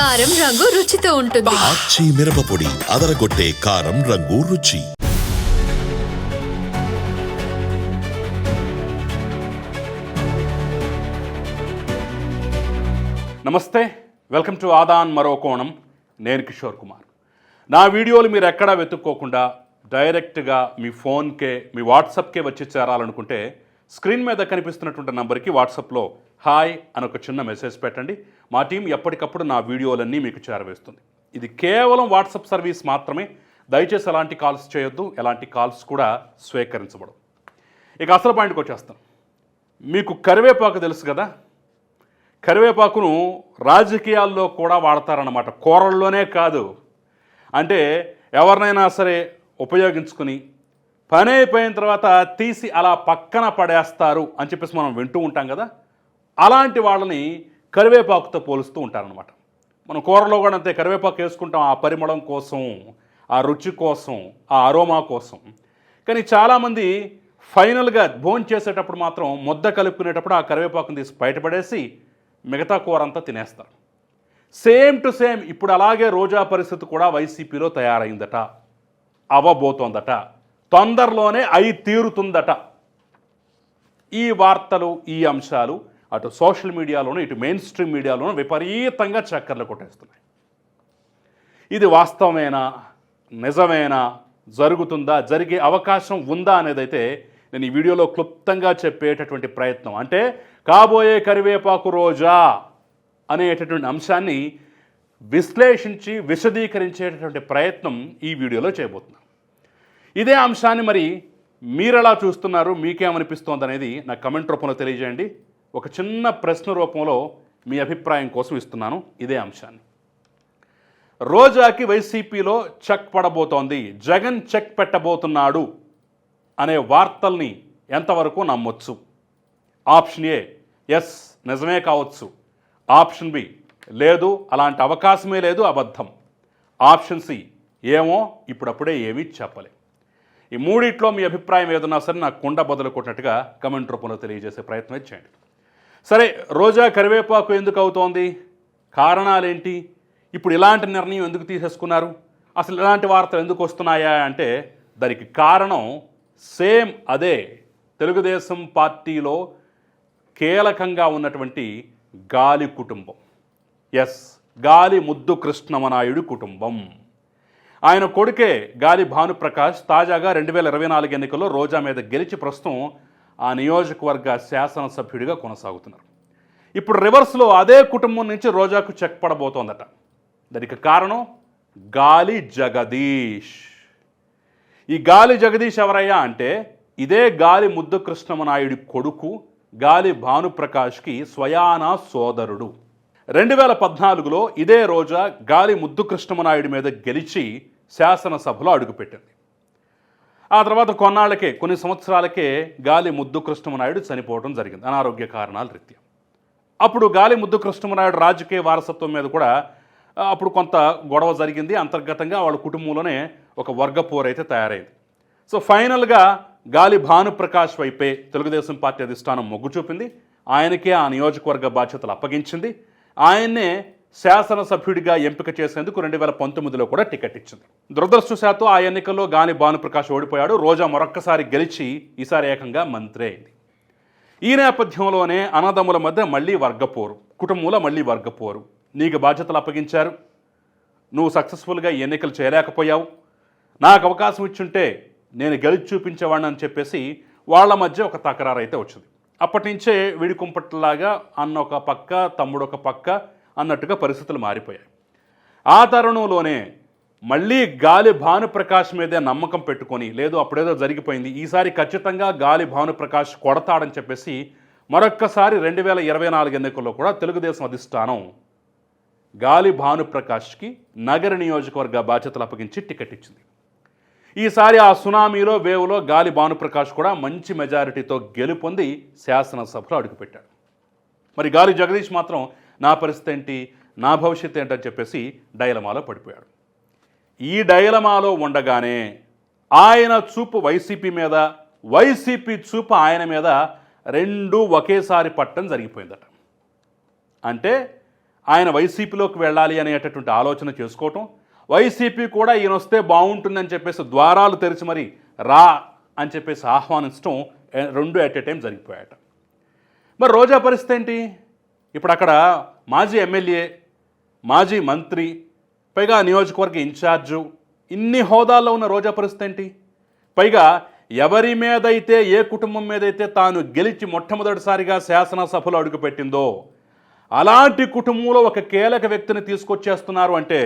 కారం రంగు రుచితో ఉంటుంది. ఆచి మిరపపొడి అదరగొట్టే కారం రంగు రుచి. నమస్తే వెల్కమ్ టు ఆదాన్ మరో కోణం. నేను కిషోర్ కుమార్. నా వీడియోలు మీరు ఎక్కడా వెతుక్కోకుండా డైరెక్ట్గా మీ ఫోన్కే మీ వాట్సాప్కే వచ్చి చేరాలనుకుంటే స్క్రీన్ మీద కనిపిస్తున్నటువంటి నంబర్కి వాట్సాప్లో హాయ్ అని ఒక చిన్న మెసేజ్ పెట్టండి. మా టీం ఎప్పటికప్పుడు నా వీడియోలన్నీ మీకు చేరవేస్తుంది. ఇది కేవలం వాట్సాప్ సర్వీస్ మాత్రమే. దయచేసి ఎలాంటి కాల్స్ చేయొద్దు. ఎలాంటి కాల్స్ కూడా స్వీకరించబడవు. ఇక అసలు పాయింట్కి వచ్చేస్తాం. మీకు కరివేపాకు తెలుసు కదా? కరివేపాకును రాజకీయాల్లో కూడా వాడతారన్నమాట. కూరల్లోనే కాదు. అంటే ఎవరినైనా సరే ఉపయోగించుకుని పని అయిపోయిన తర్వాత తీసి అలా పక్కన పడేస్తారు అని చెప్పేసి మనం వింటూ ఉంటాం కదా. అలాంటి వాళ్ళని కరివేపాకుతో పోలుస్తూ ఉంటారనమాట మనం కూరలో కూడా అంతే కరివేపాకు వేసుకుంటాం ఆ పరిమళం కోసం ఆ రుచి కోసం ఆ అరోమా కోసం. కానీ చాలామంది ఫైనల్గా భోజనం చేసేటప్పుడు మాత్రం ముద్ద కలుపుకునేటప్పుడు ఆ కరివేపాకును తీసి బయటపడేసి మిగతా కూర అంతా తినేస్తారు. సేమ్ టు సేమ్ ఇప్పుడు అలాగే రోజా పరిస్థితి కూడా వైసీపీలో తయారైందట అవ్వబోతోందట తొందరలోనే అయి తీరుతుందట. ఈ వార్తలు ఈ అంశాలు అటు సోషల్ మీడియాలోనూ ఇటు మెయిన్ స్ట్రీమ్ మీడియాలోనూ విపరీతంగా చక్కర్లు కొట్టేస్తున్నాయి. ఇది వాస్తవమేనా? నిజమేనా? జరుగుతుందా? జరిగే అవకాశం ఉందా అనేదైతే నేను ఈ వీడియోలో క్లుప్తంగా చెప్పేటటువంటి ప్రయత్నం. అంటే కాబోయే కరివేపాకు రోజా అనేటటువంటి అంశాన్ని విశ్లేషించి విశదీకరించేటటువంటి ప్రయత్నం ఈ వీడియోలో చేయబోతున్నాను. ఇదే అంశాన్ని మరి మీరెలా చూస్తున్నారు? మీకేమనిపిస్తోంది అనేది నా కమెంట్ రూపంలో తెలియజేయండి. ఒక చిన్న ప్రశ్న రూపంలో మీ అభిప్రాయం కోసం ఇస్తున్నాను. ఇదే అంశాన్ని. రోజాకి వైసీపీలో చెక్ పడబోతోంది. జగన్ చెక్ పెట్టబోతున్నాడు అనే వార్తల్ని ఎంతవరకు నమ్మొచ్చు? ఆప్షన్ ఏ ఎస్ నిజమే కావచ్చు. ఆప్షన్ బి లేదు అలాంటి అవకాశమే లేదు అబద్ధం. ఆప్షన్ సి ఏమో ఇప్పుడప్పుడే ఏమీ చెప్పలే. ఈ మూడిట్లో మీ అభిప్రాయం ఏదన్నా సరే నాకు కుండ బదులు కొట్టినట్టుగా కమెంట్ రూపంలో తెలియజేసే ప్రయత్నం చేయండి. సరే రోజా కరివేపాకు ఎందుకు అవుతోంది? కారణాలేంటి? ఇప్పుడు ఇలాంటి నిర్ణయం ఎందుకు తీసేసుకున్నారు? అసలు ఇలాంటి వార్తలు ఎందుకు వస్తున్నాయా అంటే దానికి కారణం సేమ్ అదే. తెలుగుదేశం పార్టీలో కీలకంగా ఉన్నటువంటి గాలి కుటుంబం. ఎస్ గాలి ముద్దు కృష్ణమనాయుడు కుటుంబం. ఆయన కొడుకే గాలి భానుప్రకాష్ తాజాగా రెండు వేల ఇరవై నాలుగు ఎన్నికల్లో రోజా మీద గెలిచి ప్రస్తుతం ఆ నియోజకవర్గ శాసనసభ్యుడిగా కొనసాగుతున్నారు. ఇప్పుడు రివర్స్లో అదే కుటుంబం నుంచి రోజాకు చెక్ పడబోతోందట. దానికి కారణం గాలి జగదీష్. ఈ గాలి జగదీష్ ఎవరయ్యా అంటే ఇదే గాలి ముద్దు కృష్ణమనాయుడి కొడుకు గాలి భానుప్రకాష్కి స్వయానా సోదరుడు. రెండు వేల పద్నాలుగులో ఇదే రోజా గాలి ముద్దు కృష్ణమనాయుడు మీద గెలిచి శాసనసభలో అడుగుపెట్టింది. ఆ తర్వాత కొన్నాళ్ళకే కొన్ని సంవత్సరాలకే గాలి ముద్దు కృష్ణమనాయుడు చనిపోవడం జరిగింది అనారోగ్య కారణాల రీత్యా. అప్పుడు గాలి ముద్దు కృష్ణమనాయుడు రాజకీయ వారసత్వం మీద కూడా అప్పుడు కొంత గొడవ జరిగింది. అంతర్గతంగా వాళ్ళ కుటుంబంలోనే ఒక వర్గ అయితే తయారైంది. సో ఫైనల్గా గాలి భానుప్రకాష్ వైపే తెలుగుదేశం పార్టీ అధిష్టానం మొగ్గు చూపింది. ఆయనకే ఆ నియోజకవర్గ బాధ్యతలు అప్పగించింది. ఆయన్నే శాసనసభ్యుడిగా ఎంపిక చేసేందుకు రెండు వేల పంతొమ్మిదిలో కూడా టికెట్ ఇచ్చింది. దురదృష్టశాత్తు ఆ ఎన్నికల్లో గాని భానుప్రకాష్ ఓడిపోయాడు. రోజా మరొక్కసారి గెలిచి ఈసారి ఏకంగా మంత్రి అయింది. ఈ నేపథ్యంలోనే అన్నదమ్ముల మధ్య మళ్ళీ వర్గపోరు. కుటుంబంలో మళ్ళీ వర్గపోరు. నీకు బాధ్యతలు అప్పగించారు. నువ్వు సక్సెస్ఫుల్గా ఎన్నికలు చేయలేకపోయావు. నాకు అవకాశం ఇచ్చుంటే నేను గెలిచి చూపించేవాడిని అని చెప్పేసి వాళ్ళ మధ్య ఒక తకరారు అయితే వచ్చింది. అప్పటి నుంచే విడికుంపట్లాగా అన్న ఒక పక్క తమ్ముడు ఒక పక్క అన్నట్టుగా పరిస్థితులు మారిపోయాయి. ఆ తరుణంలోనే మళ్ళీ గాలి భానుప్రకాష్ మీదే నమ్మకం పెట్టుకొని లేదు అప్పుడేదో జరిగిపోయింది ఈసారి ఖచ్చితంగా గాలి భానుప్రకాష్ కొడతాడని చెప్పేసి మరొక్కసారి రెండు వేల ఇరవై నాలుగు ఎన్నికల్లో కూడా తెలుగుదేశం అధిష్టానం గాలి భానుప్రకాష్కి నగర నియోజకవర్గ బాధ్యతలు అప్పగించి టికెట్ ఇచ్చింది. ఈసారి ఆ సునామీలో వేవులో గాలి భానుప్రకాష్ కూడా మంచి మెజారిటీతో గెలుపొంది శాసనసభలో అడుగుపెట్టాడు. మరి గాలి జగదీష్ మాత్రం నా పరిస్థితి ఏంటి నా భవిష్యత్ ఏంటని చెప్పేసి డైలమాలో పడిపోయాడు. ఈ డైలమాలో ఉండగానే ఆయన చూపు వైసీపీ మీద వైసీపీ చూపు ఆయన మీద రెండు ఒకేసారి పట్టడం జరిగిపోయిందట. అంటే ఆయన వైసీపీలోకి వెళ్ళాలి అనేటటువంటి ఆలోచన చేసుకోవటం వైసీపీ కూడా ఈయన వస్తే బాగుంటుందని చెప్పేసి ద్వారాలు తెరిచి మరి రా అని చెప్పేసి ఆహ్వానించడం రెండు ఎట్ ఏ టైం జరిగిపోయాట మరి రోజా పరిస్థితి ఏంటి? ఇప్పుడు అక్కడ మాజీ ఎమ్మెల్యే మాజీ మంత్రి పైగా నియోజకవర్గ ఇన్ఛార్జు ఇన్ని హోదాల్లో ఉన్న రోజా పరిస్థితి ఏంటి? పైగా ఎవరి మీదైతే ఏ కుటుంబం మీదైతే తాను గెలిచి మొట్టమొదటిసారిగా శాసనసభలో అడుగుపెట్టిందో అలాంటి కుటుంబంలో ఒక కీలక వ్యక్తిని తీసుకొచ్చేస్తున్నారు అంటే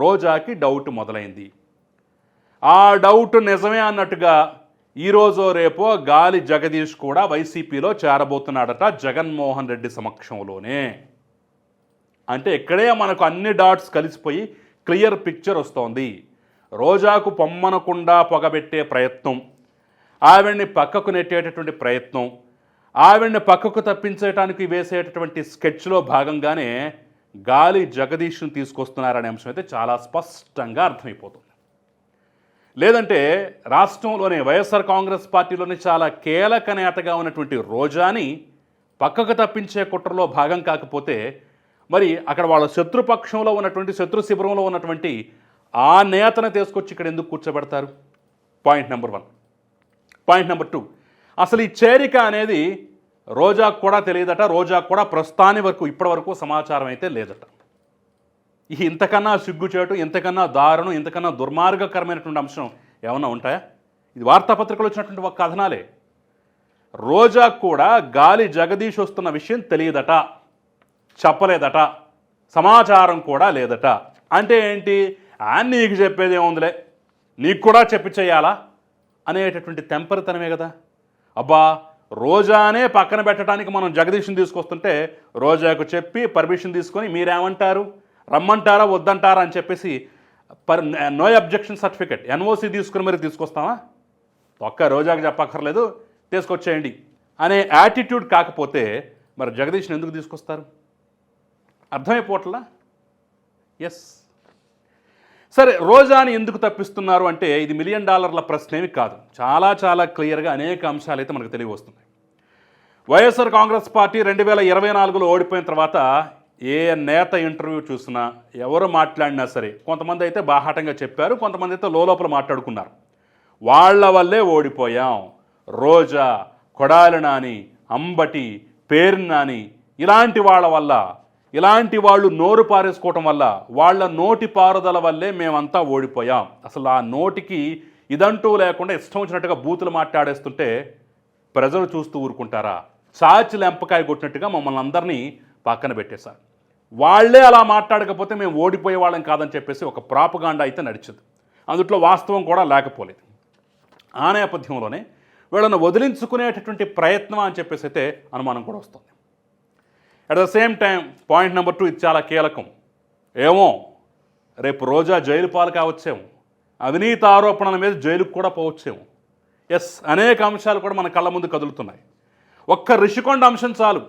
రోజాకి డౌట్ మొదలైంది. ఆ డౌట్ నిజమే అన్నట్టుగా ఈరోజో రేపో గాలి జగదీష్ కూడా వైసీపీలో చేరబోతున్నాడట జగన్మోహన్ రెడ్డి సమక్షంలోనే. అంటే ఇక్కడే మనకు అన్ని డాట్స్ కలిసిపోయి క్లియర్ పిక్చర్ వస్తోంది. రోజాకు పొమ్మనకుండా పొగబెట్టే ప్రయత్నం ఆవిడ్ని పక్కకు నెట్టేటటువంటి ప్రయత్నం ఆవిడ్ని పక్కకు తప్పించేయటానికి వేసేటటువంటి స్కెచ్లో భాగంగానే గాలి జగదీష్ను తీసుకొస్తున్నారనే అంశం అయితే చాలా స్పష్టంగా అర్థమైపోతుంది. లేదంటే రాష్ట్రంలోనే వైఎస్ఆర్ కాంగ్రెస్ పార్టీలోనే చాలా కీలక నేతగా ఉన్నటువంటి రోజాని పక్కకు తప్పించే కుట్రలో భాగం కాకపోతే మరి అక్కడ వాళ్ళ శత్రుపక్షంలో ఉన్నటువంటి శత్రు శిబిరంలో ఉన్నటువంటి ఆ నేతను తీసుకొచ్చి ఇక్కడ ఎందుకు కూర్చోబెడతారు? Point number one. Point number two. అసలు ఈ చేరిక అనేది రోజాకు కూడా తెలియదట రోజాకు కూడా ప్రస్తుతాని వరకు ఇప్పటి వరకు సమాచారం అయితే లేదట. ఇంతకన్నా సిగ్గుచేటు ఇంతకన్నా దారుణం ఇంతకన్నా దుర్మార్గకరమైనటువంటి అంశం ఏమన్నా ఉంటాయా? ఇది వార్తాపత్రికలు వచ్చినటువంటి ఒక కథనాలే. రోజా కూడా గాలి జగదీష్ వస్తున్న విషయం తెలియదట చెప్పలేదట సమాచారం కూడా లేదట. అంటే ఏంటి? ఆ నీకు చెప్పేది ఏముందిలే? నీకు కూడా చెప్పి చేయాలా? అనేటటువంటి తెంపరితనమే కదా. అబ్బా రోజానే పక్కన పెట్టడానికి మనం జగదీష్ని తీసుకొస్తుంటే రోజాకు చెప్పి పర్మిషన్ తీసుకొని మీరేమంటారు? రమ్మంటారా? వద్దంటారా? అని చెప్పేసి per no objection certificate. NOC తీసుకుని మరి తీసుకొస్తామా ఒక్క రోజాకి చెప్పక్కర్లేదు. తీసుకొచ్చేయండి. అనే యాటిట్యూడ్ కాకపోతే మరి జగదీష్ని ఎందుకు తీసుకొస్తారు? అర్థమైపోవట్లా? ఎస్. సరే రోజాని ఎందుకు తప్పిస్తున్నారు అంటే ఇది మిలియన్ డాలర్ల ప్రశ్న ఏమి కాదు. చాలా చాలా క్లియర్గా అనేక అంశాలు అయితే మనకు తెలియవస్తున్నాయి. వైఎస్ఆర్ కాంగ్రెస్ పార్టీ రెండు వేల ఇరవై నాలుగులో ఓడిపోయిన తర్వాత ఏ నేత ఇంటర్వ్యూ చూసినా ఎవరు మాట్లాడినా సరే కొంతమంది అయితే బాహాటంగా చెప్పారు కొంతమంది అయితే లోపల మాట్లాడుకున్నారు. వాళ్ళ వల్లే ఓడిపోయాం. రోజా కొడాలి నాని అంబటి పేరు నాని ఇలాంటి వాళ్ళ వల్ల ఇలాంటి వాళ్ళు నోరు పారేసుకోవటం వల్ల వాళ్ళ నోటి పారుదల వల్లే మేమంతా ఓడిపోయాం. అసలు ఆ నోటికి ఇదంటూ లేకుండా ఇష్టం వచ్చినట్టుగా బూతులు మాట్లాడేస్తుంటే ప్రజలు చూస్తూ ఊరుకుంటారా? చాచి లెంపకాయ కొట్టినట్టుగా మమ్మల్ని అందరినీ పక్కన పెట్టేశారు. వాళ్ళే అలా మాట్లాడకపోతే మేము ఓడిపోయే వాళ్ళం కాదని చెప్పేసి ఒక ప్రాపగాండా అయితే నడిచింది. అందుట్లో వాస్తవం కూడా లేకపోలేదు. ఆ నేపథ్యంలోనే వీళ్ళను వదిలించుకునేటటువంటి ప్రయత్నం అని చెప్పేసి అయితే అనుమానం కూడా వస్తుంది. At the same time point number two ఇది చాలా కీలకం. ఏమో రేపు రోజా జైలు పాలు కావచ్చేమో అవినీతి ఆరోపణల మీద జైలుకు కూడా పోవచ్చేమో. ఎస్ అనేక అంశాలు కూడా మన కళ్ళ ముందు కదులుతున్నాయి. ఒక్క రిషికొండ అంశం చాలు.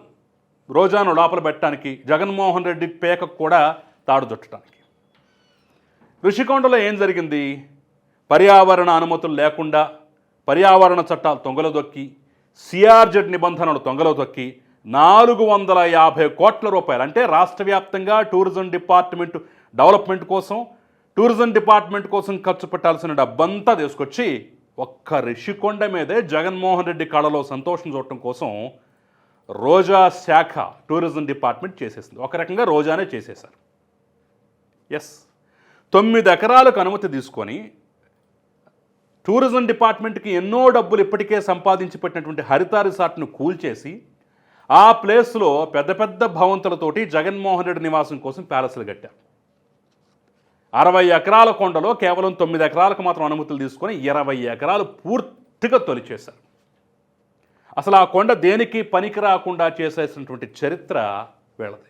రోజాను లోపల పెట్టడానికి జగన్మోహన్ రెడ్డి పేకకు కూడా తాడు చుట్టడానికి. రిషికొండలో ఏం జరిగింది? పర్యావరణ అనుమతులు లేకుండా పర్యావరణ చట్టాలు తొంగలో దొక్కి సిఆర్జెడ్ నిబంధనలు తొంగలో దొక్కి నాలుగు వందల యాభై కోట్ల రూపాయలు. అంటే రాష్ట్ర వ్యాప్తంగా టూరిజం డిపార్ట్మెంట్ డెవలప్మెంట్ కోసం టూరిజం డిపార్ట్మెంట్ కోసం ఖర్చు పెట్టాల్సిన డబ్బంతా తీసుకొచ్చి ఒక్క రిషికొండ మీదే జగన్మోహన్ రెడ్డి కళలో సంతోషం చూడటం కోసం రోజా శాఖ టూరిజం డిపార్ట్మెంట్ చేసేసింది. ఒక రకంగా రోజానే చేసేశారు. ఎస్ తొమ్మిది ఎకరాలకు అనుమతి తీసుకొని టూరిజం డిపార్ట్మెంట్కి ఎన్నో డబ్బులు ఇప్పటికే సంపాదించి పెట్టినటువంటి హరిత రిసార్ట్ను కూల్చేసి ఆ ప్లేస్లో పెద్ద పెద్ద భవంతులతోటి జగన్మోహన్ రెడ్డి నివాసం కోసం ప్యాలెస్లు కట్టారు. అరవై ఎకరాల కొండలో కేవలం తొమ్మిది ఎకరాలకు మాత్రం అనుమతులు తీసుకొని ఇరవై ఎకరాలు పూర్తిగా తొలిచేశారు. అసలు ఆ కొండ దేనికి పనికి రాకుండా చేసేసినటువంటి చరిత్ర వీళ్ళది.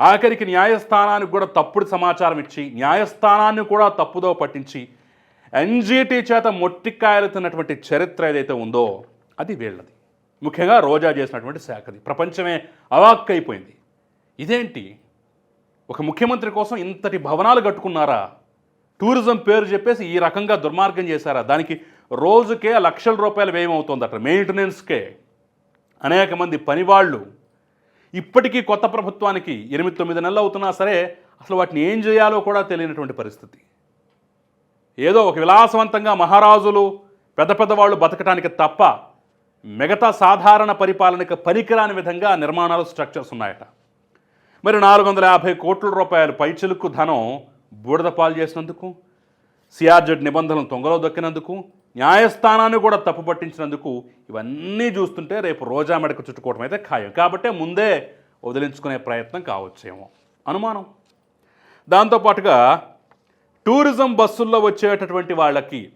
ఆఖరికి న్యాయస్థానానికి కూడా తప్పుడు సమాచారం ఇచ్చి న్యాయస్థానాన్ని కూడా తప్పుదో పట్టించి ఎన్జీటీ చేత మొట్టికాయలు తిన్నటువంటి చరిత్ర ఏదైతే ఉందో అది వీళ్ళది. ముఖ్యంగా రోజా చేసినటువంటి శాఖది ప్రపంచమే అవాక్కైపోయింది. ఇదేంటి? ఒక ముఖ్యమంత్రి కోసం ఇంతటి భవనాలు కట్టుకున్నారా? టూరిజం పేరు చెప్పేసి ఈ రకంగా దుర్మార్గం చేశారా? దానికి రోజుకే లక్షల రూపాయలు వ్యయం అవుతుందట మెయింటెనెన్స్కే. అనేక మంది పనివాళ్ళు ఇప్పటికీ కొత్త ప్రభుత్వానికి ఎనిమిది తొమ్మిది నెలలు అవుతున్నా సరే అసలు వాటిని ఏం చేయాలో కూడా తెలియనటువంటి పరిస్థితి. ఏదో ఒక విలాసవంతంగా మహారాజులు పెద్ద పెద్ద వాళ్ళు బతకటానికి తప్ప మిగతా సాధారణ పరిపాలనకు పనికిరాని విధంగా నిర్మాణాలు స్ట్రక్చర్స్ ఉన్నాయట. మరి నాలుగు వందల యాభై కోట్ల రూపాయల పైచిలుకు ధనం బూడిద పాలు చేసినందుకు సిఆర్జెడ్ నిబంధనలు తొంగలో దొక్కినందుకు న్యాయస్థానాన్ని కూడా తప్పు పట్టించినందుకు ఇవన్నీ చూస్తుంటే రేపు రోజా మెడకు చుట్టుకోవడం అయితే ఖాయం. కాబట్టే ముందే వదిలించుకునే ప్రయత్నం కావచ్చేమో. అనుమానం? దాంతోపాటుగా టూరిజం బస్సుల్లో వచ్చేటటువంటి వాళ్ళకి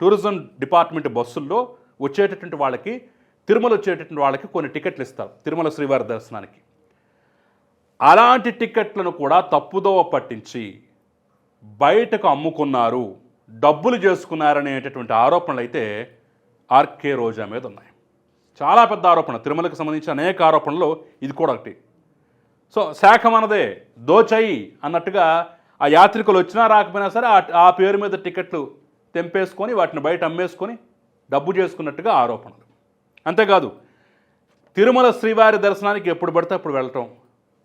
టూరిజం డిపార్ట్మెంట్ బస్సుల్లో వచ్చేటటువంటి వాళ్ళకి తిరుమల వచ్చేటటువంటి వాళ్ళకి కొన్ని టికెట్లు ఇస్తారు తిరుమల శ్రీవారి దర్శనానికి. అలాంటి టికెట్లను కూడా తప్పుదోవ పట్టించి బయటకు అమ్ముకున్నారు డబ్బులు చేసుకున్నారనేటటువంటి ఆరోపణలు అయితే ఆర్కే రోజా మీద ఉన్నాయి. చాలా పెద్ద ఆరోపణ తిరుమలకు సంబంధించి అనేక ఆరోపణలు ఇది కూడా ఒకటి. సో శాఖ మనదే దోచయి అన్నట్టుగా ఆ యాత్రికులు వచ్చినా రాకపోయినా సరే ఆ- ఆ పేరు మీద టికెట్లు తెంపేసుకొని వాటిని బయట అమ్మేసుకొని డబ్బు చేసుకున్నట్టుగా ఆరోపణలు. అంతేకాదు తిరుమల శ్రీవారి దర్శనానికి ఎప్పుడు పడితే అప్పుడు వెళ్ళటం.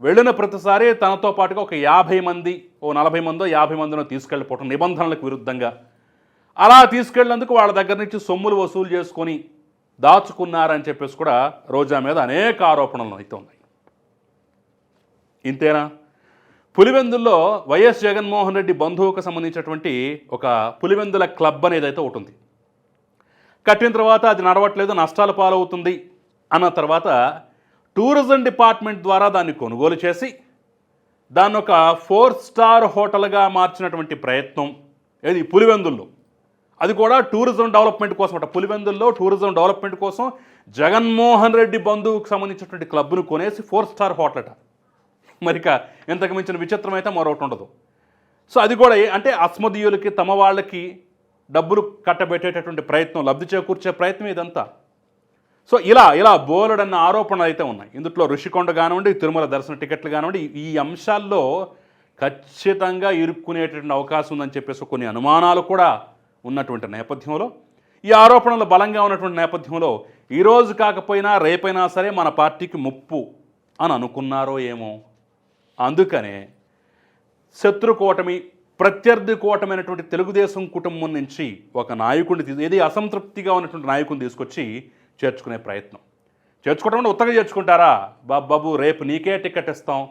వెళ్ళిన ప్రతిసారి తనతో పాటుగా ఒక యాభై మంది ఓ నలభై మందో యాభై మందినో తీసుకెళ్ళిపోవటం నిబంధనలకు విరుద్ధంగా. అలా తీసుకెళ్ళినందుకు వాళ్ళ దగ్గర నుంచి సొమ్ములు వసూలు చేసుకొని దాచుకున్నారని చెప్పేసి కూడా రోజా మీద అనేక ఆరోపణలు అయితే ఉన్నాయి. ఇంతేనా? పులివెందుల్లో వైఎస్ జగన్మోహన్ రెడ్డి బంధువుకు సంబంధించినటువంటి ఒక పులివెందుల క్లబ్ అనేది అయితే ఒకటి ఉంది. కట్టిన తర్వాత అది నడవట్లేదు నష్టాల పాలవుతుంది అన్న తర్వాత టూరిజం డిపార్ట్మెంట్ ద్వారా దాన్ని కొనుగోలు చేసి దాన్ని ఒక ఫోర్ స్టార్ హోటల్గా మార్చినటువంటి ప్రయత్నం. ఏది? పులివెందుల్లో. అది కూడా టూరిజం డెవలప్మెంట్ కోసం అట. పులివెందుల్లో టూరిజం డెవలప్మెంట్ కోసం జగన్మోహన్ రెడ్డి బంధువుకు సంబంధించినటువంటి క్లబ్ను కొనేసి ఫోర్ స్టార్ హోటల్ అట. మరిక ఇంతకు మించిన విచిత్రం అయితే మరొకటి ఉండదు. సో అది కూడా అంటే అస్మదీయులకి తమ వాళ్ళకి డబ్బులు కట్టబెట్టేటటువంటి ప్రయత్నం లబ్ధి చేకూర్చే ప్రయత్నం ఇదంతా. సో ఇలా ఇలా బోలెడన్న ఆరోపణలు అయితే ఉన్నాయి. ఇందుట్లో ఋషికొండ కానివ్వండి తిరుమల దర్శన టికెట్లు కానివ్వండి ఈ- అంశాల్లో ఖచ్చితంగా ఇరుక్కునేటటువంటి అవకాశం ఉందని చెప్పేసి కొన్ని అనుమానాలు కూడా ఉన్నటువంటి నేపథ్యంలో ఈ ఆరోపణలు బలంగా ఉన్నటువంటి నేపథ్యంలో ఈరోజు కాకపోయినా రేపైనా సరే మన పార్టీకి ముప్పు అని అనుకున్నారో ఏమో. అందుకనే శత్రుకూటమి ప్రత్యర్థి కూటమైనటువంటి తెలుగుదేశం కుటుంబం నుంచి ఒక నాయకుడిని తీ- ఏది అసంతృప్తిగా ఉన్నటువంటి నాయకుడిని తీసుకొచ్చి చేర్చుకునే ప్రయత్నం. చేర్చుకోవడం అంటే ఉత్తగా చేర్చుకుంటారా? బాబు బాబు రేపు నీకే టికెట్ ఇస్తాం.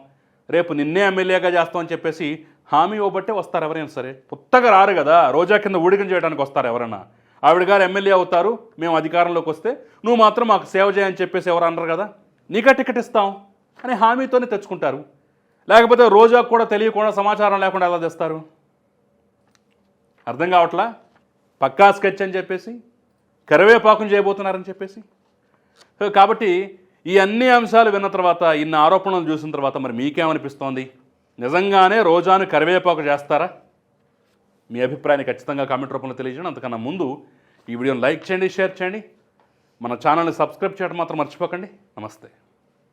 రేపు నిన్నే ఎమ్మెల్యేగా చేస్తాం అని చెప్పేసి హామీ ఇవ్వబట్టే వస్తారు ఎవరైనా సరే. ఉత్తగా రారు కదా. రోజా కింద ఊడికం చేయడానికి వస్తారు ఎవరైనా ఆవిడ గారు ఎమ్మెల్యే అవుతారు. మేము అధికారంలోకి వస్తే నువ్వు మాత్రం మాకు సేవ చేయని చెప్పేసి ఎవరు అనరు కదా. నీకే టికెట్ ఇస్తాం అని హామీతోనే తెచ్చుకుంటారు. లేకపోతే రోజా కూడా తెలియకుండా సమాచారం లేకుండా ఎలా తెస్తారు? అర్థం కావట్లా? పక్కా స్కెచ్ అని చెప్పేసి కరివేపాకం చేయబోతున్నారని చెప్పేసి. సో కాబట్టి ఈ అన్ని అంశాలు విన్న తర్వాత ఇన్ని ఆరోపణలు చూసిన తర్వాత మరి మీకేమనిపిస్తోంది? నిజంగానే రోజాను కరివేపాకు చేస్తారా? మీ అభిప్రాయాన్ని ఖచ్చితంగా కామెంట్ రూపంలో తెలియజేయండి. అంతకన్నా ముందు ఈ వీడియోని లైక్ చేయండి షేర్ చేయండి. మన ఛానల్ని సబ్స్క్రైబ్ చేయడం మాత్రం మర్చిపోకండి. నమస్తే.